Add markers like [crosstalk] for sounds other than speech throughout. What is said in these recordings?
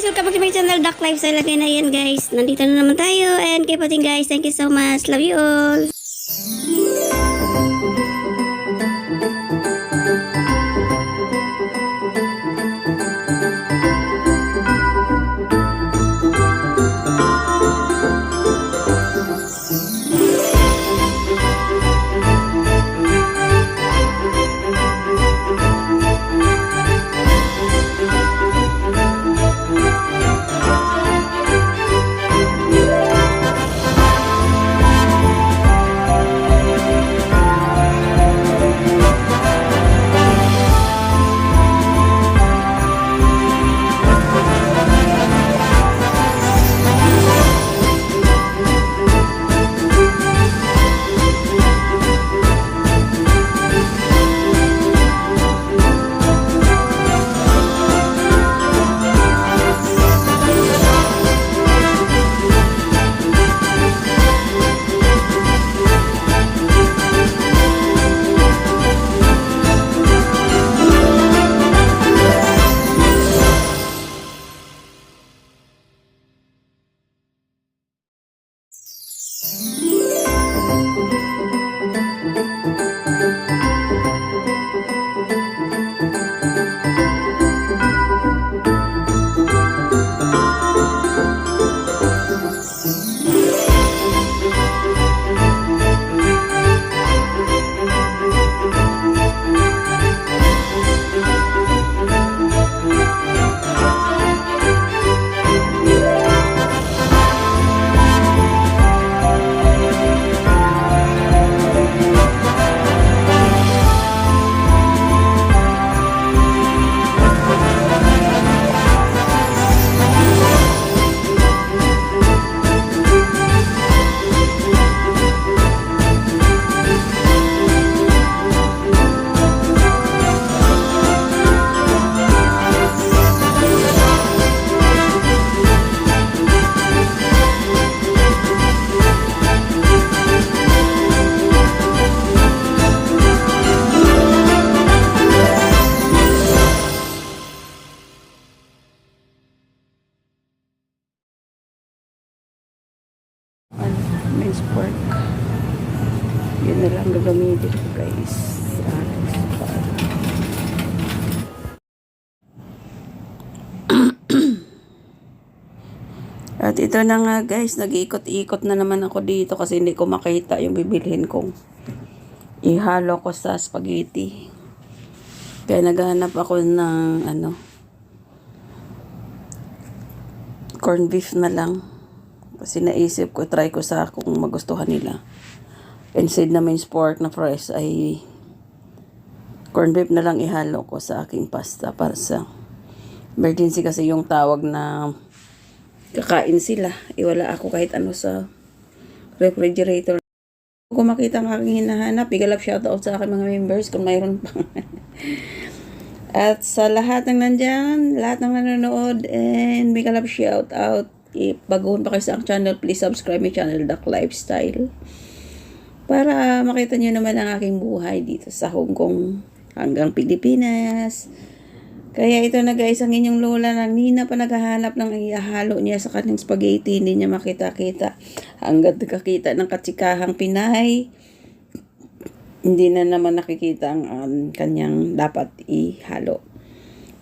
guys! Welcome back to my channel, Duck Lifestyle again. Ayan guys, nandito na naman tayo. And keep watching guys. Thank you so much. Love you all. At ito na nga guys, nag-ikot-ikot na naman ako dito kasi hindi ko makita yung bibilhin kong ihalo ko sa spaghetti. Kaya naghahanap ako ng ano, corned beef na lang. Kasi naisip ko, try ko sa kung magustuhan nila. Instead na minced pork na fresh ay corned beef na lang ihalo ko sa aking pasta para sa emergency kasi yung tawag na kakain sila. Iwala ako kahit ano sa refrigerator. Kung makita ang aking hinahanap, igalap shoutout sa aking mga members kung mayroon pa. [laughs] At sa lahat ng nandyan, lahat ng nanonood, and big love shout out. If baguhan pa kayo sa aking channel, please subscribe my channel, Duck Lifestyle. Para makita nyo naman ang aking buhay dito sa Hong Kong hanggang Pilipinas. Kaya ito na guys, ang inyong lola na nina pa naghahanap ng ihahalo niya sa kanyang spaghetti, hindi niya makita-kita. Hanggat nakakita ng katsikahang Pinay, hindi na naman nakikita ang um, kanyang dapat ihalo.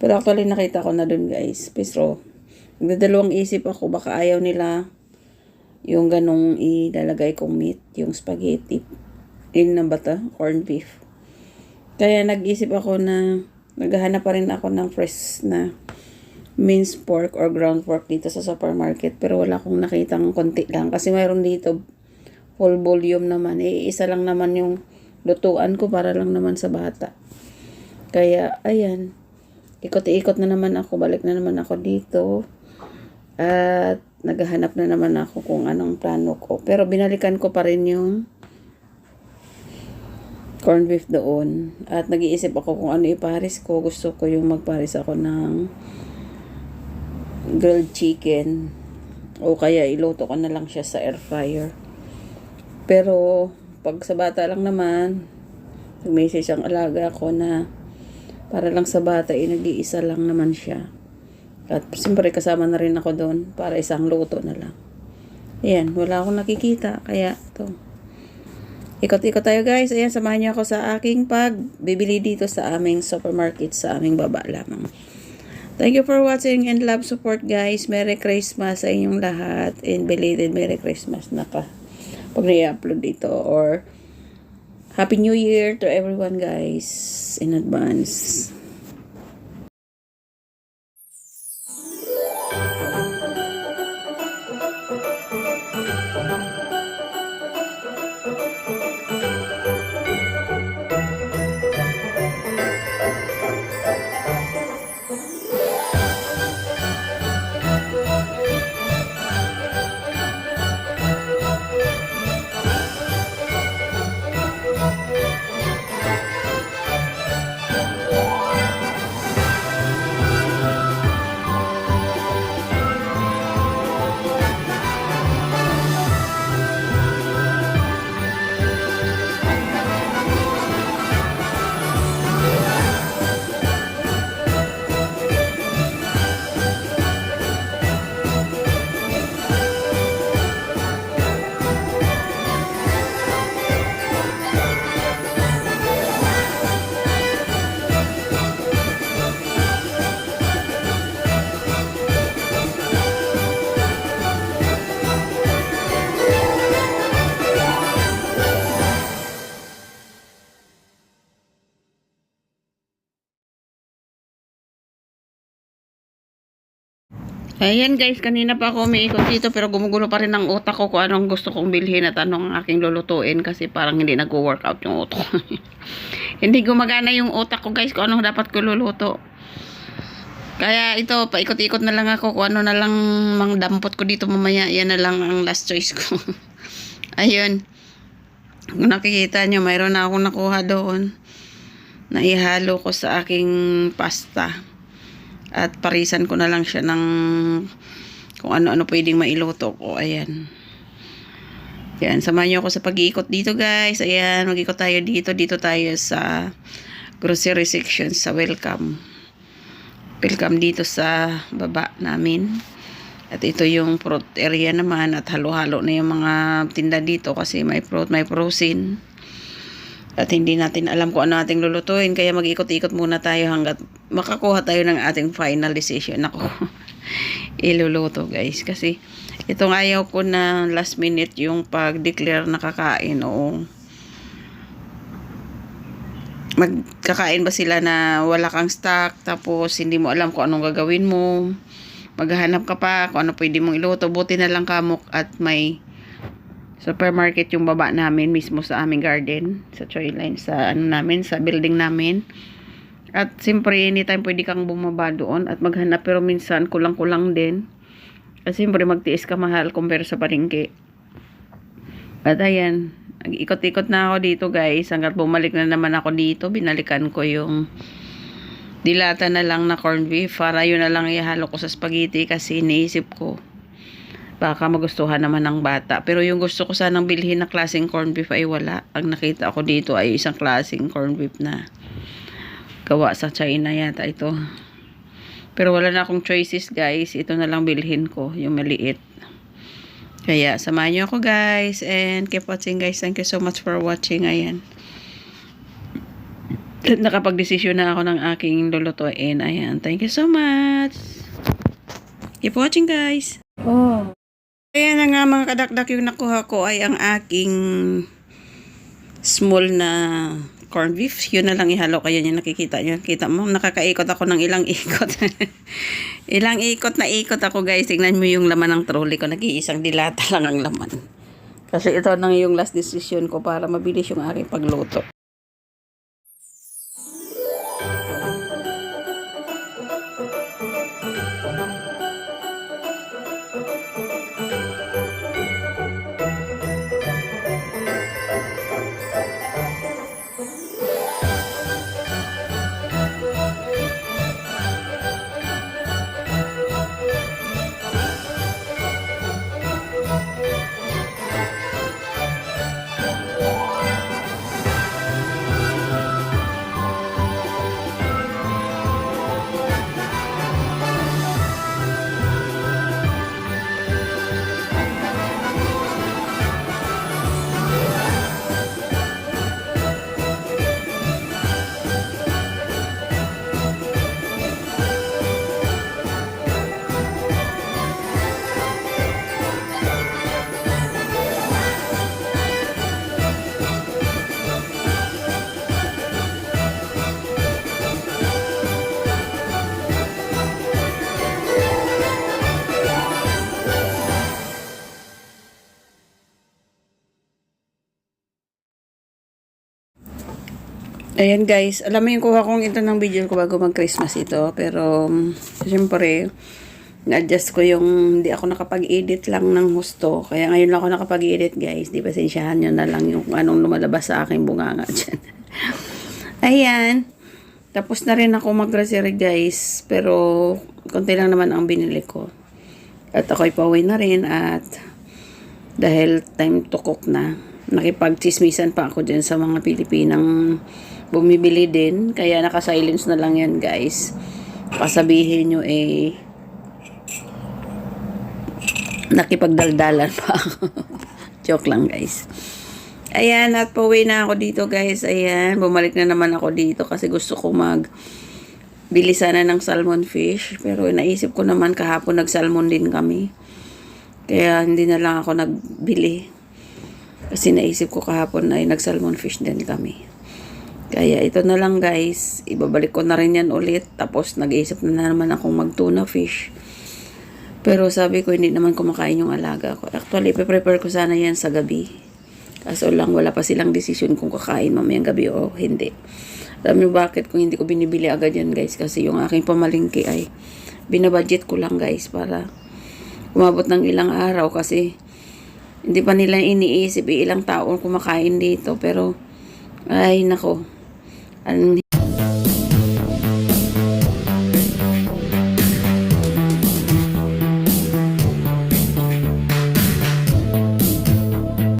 Pero actually nakita ko na dun guys. Pero nagdadalawang isip ako baka ayaw nila yung ganong ilalagay kong meat, yung spaghetti. Yun na ba to? Corned beef. Kaya nag-isip ako na naghahanap pa rin ako ng fresh na minced pork or ground pork dito sa supermarket. Pero wala akong nakitang konti lang. Kasi mayroon dito full volume naman. Eh, isa lang naman yung lutuan ko para lang naman sa bata. Kaya, ayan. Ikot-ikot na naman ako. Balik na naman ako dito. At naghahanap na naman ako kung anong plano ko. Pero binalikan ko pa rin yung corned beef doon. At nag-iisip ako kung ano iparis ko. Gusto ko yung magparis ako ng grilled chicken. O kaya iluto ko na lang siya sa air fryer. Pero pag sa bata lang naman, nag-message ang alaga ko na para lang sa bata, eh, nag-iisa lang naman siya. At siyempre kasama na rin ako doon para isang luto na lang. Ayan, wala akong nakikita. Kaya to. Ikot-ikot tayo guys. Ayan, samahan niyo ako sa aking pagbibili dito sa aming supermarket sa aming baba lamang. Thank you for watching and love support guys. Merry Christmas sa inyong lahat. And belated Merry Christmas na ka. Pag na-upload dito or Happy New Year to everyone guys in advance. Ayan guys, kanina pa ako umiikot dito pero gumugulo pa rin ang utak ko kung anong gusto kong bilhin at anong aking lulutuin kasi parang hindi nag-workout yung utak ko. [laughs] hindi gumagana yung utak ko guys kung anong dapat ko luluto. Kaya ito, paikot-ikot na lang ako kung ano na lang mang dampot ko dito mamaya. Yan na lang ang last choice ko. [laughs] Ayun. Kung nakikita nyo, mayroon na akong nakuha doon na ihalo ko sa aking pasta. At parisan ko na lang siya ng kung ano-ano pwedeng mailuto ko. Ayan. Ayan, samahan niyo ako sa pag-iikot dito guys. Ayan, mag-ikot tayo dito. Dito tayo sa grocery section sa welcome. Welcome dito sa baba namin. At ito yung fruit area naman at halo-halo na yung mga tinda dito kasi may fruit, may frozen. At hindi natin alam kung ano ating lulutuin. Kaya mag-ikot-ikot muna tayo hanggat makakuha tayo ng ating final decision. Ako, [laughs] iluluto guys. Kasi itong ayaw ko na last minute yung pag-declare na kakain o magkakain ba sila na wala kang stock tapos hindi mo alam kung anong gagawin mo maghahanap ka pa kung ano pwede mong iluto buti na lang kamok at may supermarket yung baba namin mismo sa aming garden sa Choyline sa ano namin sa building namin. At siyempre anytime pwede kang bumaba doon at maghanap pero minsan kulang-kulang din. At siyempre magtiis ka mahal compare sa palengke. At ayan ikot-ikot na ako dito guys. Hanggat bumalik na naman ako dito binalikan ko yung dilata na lang na corned beef para yun na lang ihalo ko sa spaghetti kasi iniisip ko baka magustuhan naman ng bata. Pero yung gusto ko sanang bilhin na klaseng corned beef ay wala. Ang nakita ko dito ay isang klaseng corned beef na gawa sa China yata ito. Pero wala na akong choices guys. Ito na lang bilhin ko, yung maliit. Kaya samahan niyo ako guys and keep watching guys. Thank you so much for watching. Ayan. Nakapag-desisyon na ako ng aking lulutuin. Ayan. Thank you so much. Keep watching guys. Oh. Ayan na nga mga kadakdak yung nakuha ko ay ang aking small na corned beef. Yun na lang ihalo kayo yung nakikita nyo. Kita mo, nakakaikot ako ng ilang ikot. [laughs] ilang ikot na ikot ako guys. Tingnan mo yung laman ng trolley ko. Nag-iisang dilata [laughs] lang ang laman. Kasi ito na yung last decision ko para mabilis yung aking pagluto. Ayan guys, alam mo yung kuha kong ito ng video ko bago mag-Christmas ito. Pero, um, siyempre, na-adjust ko yung hindi ako nakapag-edit lang ng husto. Kaya ngayon lang ako nakapag-edit guys. Di pasensyahan nyo na lang yung anong lumalabas sa aking bunganga [laughs] dyan. Ayan. Tapos na rin ako mag-grocery guys. Pero, konti lang naman ang binili ko. At ako'y pauwi na rin at dahil time to cook na, nakipagchismisan pa ako dyan sa mga Pilipinang bumibili din. Kaya naka-silence na lang yan guys. Pasabihin nyo eh, nakipagdaldalan pa ako. [laughs] Joke lang guys. Ayan, at pauwi na ako dito guys. Ayan, bumalik na naman ako dito kasi gusto ko mag bili sana ng salmon fish. Pero naisip ko naman kahapon nag-salmon din kami. Kaya hindi na lang ako nagbili. Kasi naisip ko kahapon ay nag-salmon fish din kami. Kaya ito na lang guys. Ibabalik ko na rin yan ulit. Tapos nag-iisip na naman akong mag-tuna fish. Pero sabi ko, hindi naman kumakain yung alaga ko. Actually, prepare ko sana yan sa gabi. Kaso lang, wala pa silang desisyon kung kakain mamayang gabi o hindi. Alam niyo bakit kung hindi ko binibili agad yan guys? Kasi yung aking pamalingki ay binabudget ko lang guys para umabot ng ilang araw kasi hindi pa nila iniisip eh, ilang taon kumakain dito. Pero, ay nako, ang